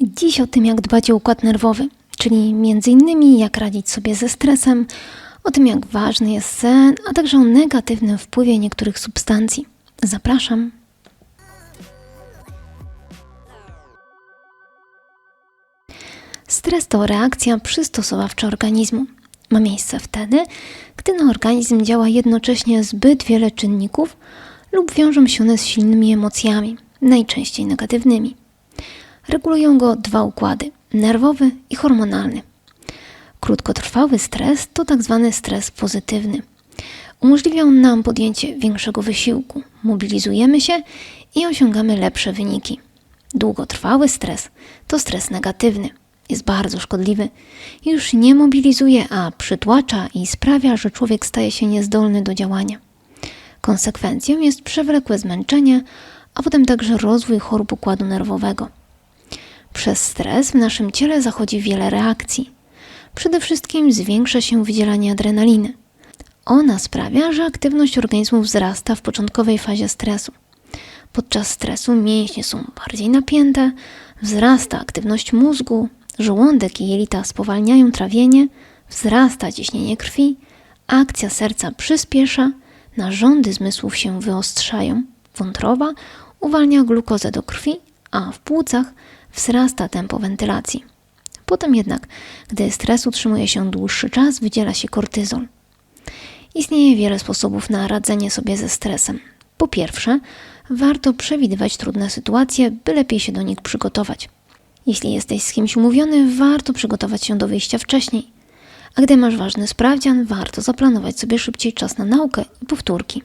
Dziś o tym, jak dbać o układ nerwowy, czyli innymi jak radzić sobie ze stresem, o tym, jak ważny jest sen, a także o negatywnym wpływie niektórych substancji. Zapraszam. Stres to reakcja przystosowawcza organizmu. Ma miejsce wtedy, gdy na organizm działa jednocześnie zbyt wiele czynników lub wiążą się one z silnymi emocjami, najczęściej negatywnymi. Regulują go dwa układy nerwowy i hormonalny. Krótkotrwały stres to tak zwany stres pozytywny. Umożliwia on nam podjęcie większego wysiłku, mobilizujemy się i osiągamy lepsze wyniki. Długotrwały stres to stres negatywny. Jest bardzo szkodliwy. Już nie mobilizuje, a przytłacza i sprawia, że człowiek staje się niezdolny do działania. Konsekwencją jest przewlekłe zmęczenie, a potem także rozwój chorób układu nerwowego. Przez stres w naszym ciele zachodzi wiele reakcji. Przede wszystkim zwiększa się wydzielanie adrenaliny. Ona sprawia, że aktywność organizmu wzrasta w początkowej fazie stresu. Podczas stresu mięśnie są bardziej napięte, wzrasta aktywność mózgu, żołądek i jelita spowalniają trawienie, wzrasta ciśnienie krwi, akcja serca przyspiesza, narządy zmysłów się wyostrzają, wątroba uwalnia glukozę do krwi, a w płucach wzrasta tempo wentylacji. Potem jednak, gdy stres utrzymuje się dłuższy czas, wydziela się kortyzol. Istnieje wiele sposobów na radzenie sobie ze stresem. Po pierwsze, warto przewidywać trudne sytuacje, by lepiej się do nich przygotować. Jeśli jesteś z kimś umówiony, warto przygotować się do wyjścia wcześniej. A gdy masz ważny sprawdzian, warto zaplanować sobie szybciej czas na naukę i powtórki.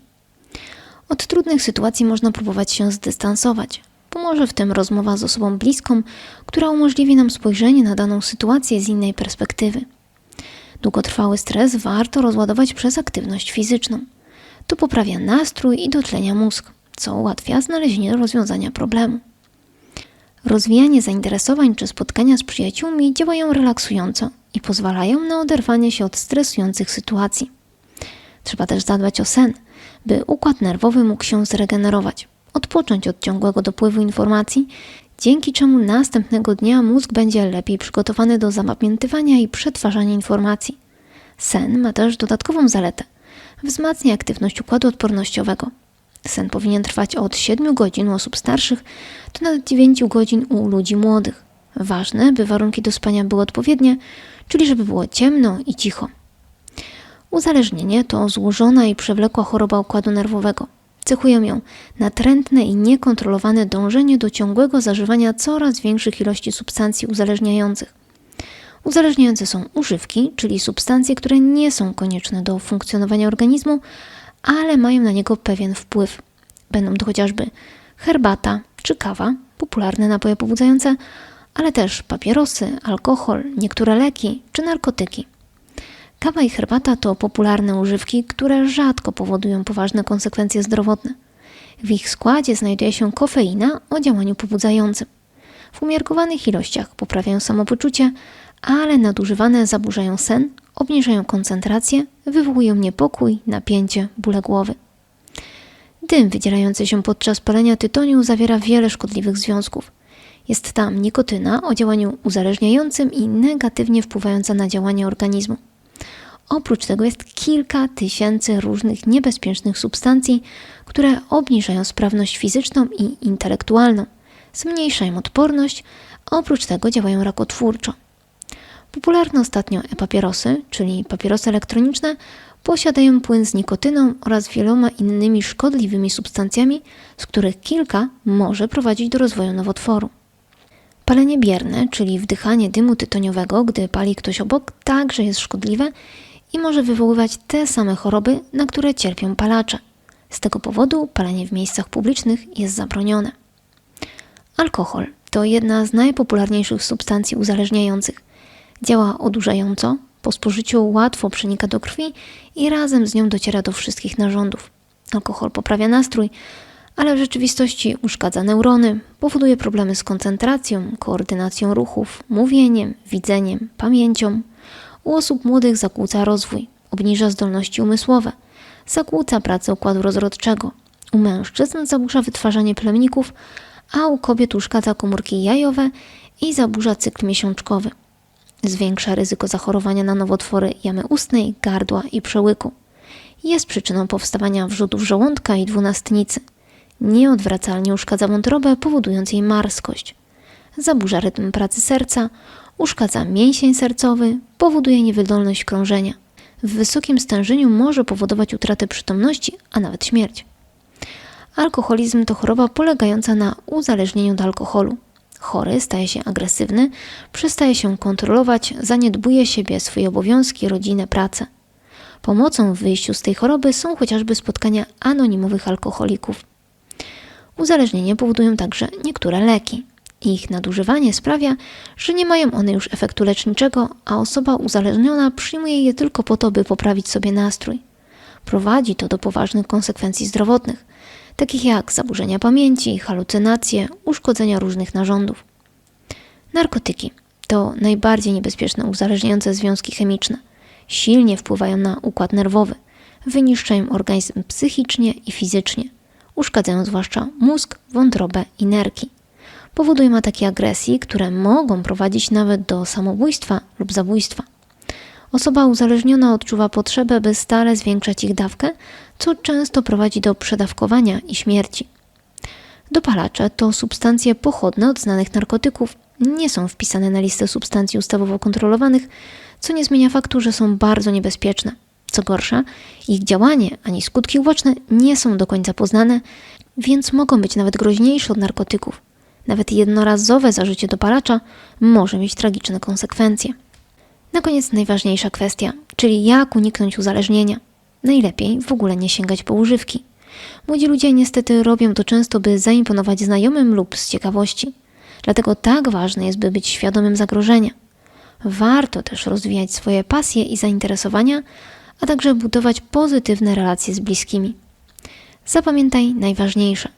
Od trudnych sytuacji można próbować się zdystansować. Pomoże w tym rozmowa z osobą bliską, która umożliwi nam spojrzenie na daną sytuację z innej perspektywy. Długotrwały stres warto rozładować przez aktywność fizyczną. To poprawia nastrój i dotlenia mózg, co ułatwia znalezienie rozwiązania problemu. Rozwijanie zainteresowań czy spotkania z przyjaciółmi działają relaksująco i pozwalają na oderwanie się od stresujących sytuacji. Trzeba też zadbać o sen, by układ nerwowy mógł się zregenerować, odpocząć od ciągłego dopływu informacji, dzięki czemu następnego dnia mózg będzie lepiej przygotowany do zapamiętywania i przetwarzania informacji. Sen ma też dodatkową zaletę. Wzmacnia aktywność układu odpornościowego. Sen powinien trwać od 7 godzin u osób starszych do nawet 9 godzin u ludzi młodych. Ważne, by warunki do spania były odpowiednie, czyli żeby było ciemno i cicho. Uzależnienie to złożona i przewlekła choroba układu nerwowego. Cechują ją natrętne i niekontrolowane dążenie do ciągłego zażywania coraz większych ilości substancji uzależniających. Uzależniające są używki, czyli substancje, które nie są konieczne do funkcjonowania organizmu, ale mają na niego pewien wpływ. Będą to chociażby herbata czy kawa, popularne napoje pobudzające, ale też papierosy, alkohol, niektóre leki czy narkotyki. Kawa i herbata to popularne używki, które rzadko powodują poważne konsekwencje zdrowotne. W ich składzie znajduje się kofeina o działaniu pobudzającym. W umiarkowanych ilościach poprawiają samopoczucie, ale nadużywane zaburzają sen, obniżają koncentrację, wywołują niepokój, napięcie, bóle głowy. Dym wydzielający się podczas palenia tytoniu zawiera wiele szkodliwych związków. Jest tam nikotyna o działaniu uzależniającym i negatywnie wpływająca na działanie organizmu. Oprócz tego jest kilka tysięcy różnych niebezpiecznych substancji, które obniżają sprawność fizyczną i intelektualną, zmniejszają odporność, a oprócz tego działają rakotwórczo. Popularne ostatnio e-papierosy, czyli papierosy elektroniczne, posiadają płyn z nikotyną oraz wieloma innymi szkodliwymi substancjami, z których kilka może prowadzić do rozwoju nowotworu. Palenie bierne, czyli wdychanie dymu tytoniowego, gdy pali ktoś obok, także jest szkodliwe i może wywoływać te same choroby, na które cierpią palacze. Z tego powodu palenie w miejscach publicznych jest zabronione. Alkohol to jedna z najpopularniejszych substancji uzależniających. Działa odurzająco, po spożyciu łatwo przenika do krwi i razem z nią dociera do wszystkich narządów. Alkohol poprawia nastrój, ale w rzeczywistości uszkadza neurony, powoduje problemy z koncentracją, koordynacją ruchów, mówieniem, widzeniem, pamięcią. U osób młodych zakłóca rozwój, obniża zdolności umysłowe, zakłóca pracę układu rozrodczego. U mężczyzn zaburza wytwarzanie plemników, a u kobiet uszkadza komórki jajowe i zaburza cykl miesiączkowy. Zwiększa ryzyko zachorowania na nowotwory jamy ustnej, gardła i przełyku. Jest przyczyną powstawania wrzutów żołądka i dwunastnicy. Nieodwracalnie uszkadza wątrobę, powodując jej marskość. Zaburza rytm pracy serca, uszkadza mięsień sercowy, powoduje niewydolność krążenia. W wysokim stężeniu może powodować utratę przytomności, a nawet śmierć. Alkoholizm to choroba polegająca na uzależnieniu od alkoholu. Chory staje się agresywny, przestaje się kontrolować, zaniedbuje siebie, swoje obowiązki, rodzinę, pracę. Pomocą w wyjściu z tej choroby są chociażby spotkania anonimowych alkoholików. Uzależnienie powodują także niektóre leki. Ich nadużywanie sprawia, że nie mają one już efektu leczniczego, a osoba uzależniona przyjmuje je tylko po to, by poprawić sobie nastrój. Prowadzi to do poważnych konsekwencji zdrowotnych, takich jak zaburzenia pamięci, halucynacje, uszkodzenia różnych narządów. Narkotyki to najbardziej niebezpieczne uzależniające związki chemiczne. Silnie wpływają na układ nerwowy, wyniszczają organizm psychicznie i fizycznie, uszkadzają zwłaszcza mózg, wątrobę i nerki. Powodują ataki agresji, które mogą prowadzić nawet do samobójstwa lub zabójstwa. Osoba uzależniona odczuwa potrzebę, by stale zwiększać ich dawkę, co często prowadzi do przedawkowania i śmierci. Dopalacze to substancje pochodne od znanych narkotyków, nie są wpisane na listę substancji ustawowo kontrolowanych, co nie zmienia faktu, że są bardzo niebezpieczne. Co gorsza, ich działanie ani skutki uboczne nie są do końca poznane, więc mogą być nawet groźniejsze od narkotyków. Nawet jednorazowe zażycie dopalacza może mieć tragiczne konsekwencje. Na koniec najważniejsza kwestia, czyli jak uniknąć uzależnienia. Najlepiej w ogóle nie sięgać po używki. Młodzi ludzie niestety robią to często, by zaimponować znajomym lub z ciekawości. Dlatego tak ważne jest, by być świadomym zagrożenia. Warto też rozwijać swoje pasje i zainteresowania, a także budować pozytywne relacje z bliskimi. Zapamiętaj najważniejsze.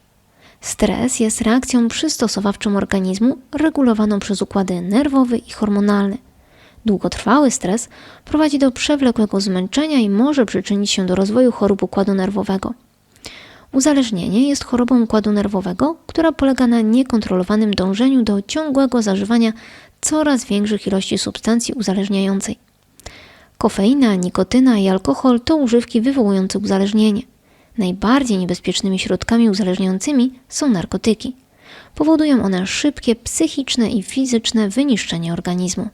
Stres jest reakcją przystosowawczą organizmu regulowaną przez układy nerwowy i hormonalny. Długotrwały stres prowadzi do przewlekłego zmęczenia i może przyczynić się do rozwoju chorób układu nerwowego. Uzależnienie jest chorobą układu nerwowego, która polega na niekontrolowanym dążeniu do ciągłego zażywania coraz większych ilości substancji uzależniającej. Kofeina, nikotyna i alkohol to używki wywołujące uzależnienie. Najbardziej niebezpiecznymi środkami uzależniającymi są narkotyki. Powodują one szybkie psychiczne i fizyczne wyniszczenie organizmu.